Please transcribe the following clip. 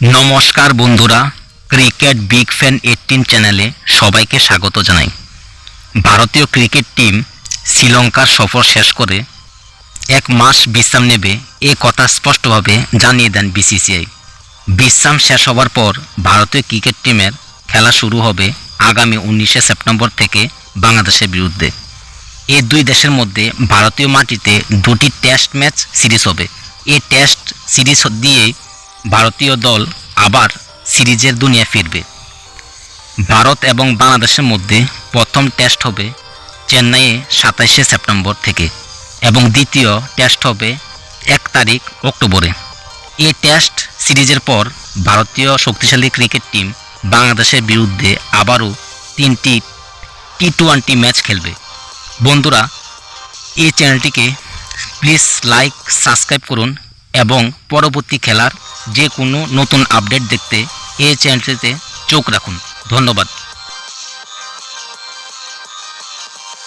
নমস্কার বন্ধুরা, cricket big fan eighteen চ্যানেলে সবাইকে স্বাগত জানাই। ভারতীয় ক্রিকেট টিম শ্রীলঙ্কার সফর শেষ করে এক মাস বিশ্রাম নেবে এ কথা স্পষ্টভাবে জানিয়ে দেন বিসিসিআই। বিশ্রাম শেষ হওয়ার পর ভারতীয় ক্রিকেট টিমের খেলা শুরু হবে আগামী উনিশে সেপ্টেম্বর থেকে বাংলাদেশের বিরুদ্ধে। এই দুই দেশের মধ্যে ভারতীয় মাটিতে দুটি টেস্ট ম্যাচ সিরিজ হবে। এই টেস্ট সিরিজ দিয়েই ভারতীয় দল আবার সিরিজের দুনিয়া ফিরবে। ভারত এবং বাংলাদেশের মধ্যে প্রথম টেস্ট হবে চেন্নাইয়ে সাতাইশে সেপ্টেম্বর থেকে এবং দ্বিতীয় টেস্ট হবে এক তারিখ অক্টোবরে। এই টেস্ট সিরিজের পর ভারতীয় শক্তিশালী ক্রিকেট টিম বাংলাদেশের বিরুদ্ধে আবারও তিনটি টি টোয়েন্টি ম্যাচ খেলবে। বন্ধুরা, এই চ্যানেলটিকে প্লিজ লাইক, সাবস্ক্রাইব করুন এবং পরবর্তী খেলার যে কোনো নতুন আপডেট দেখতে এই চ্যানেলটিতে চোখ রাখুন। ধন্যবাদ।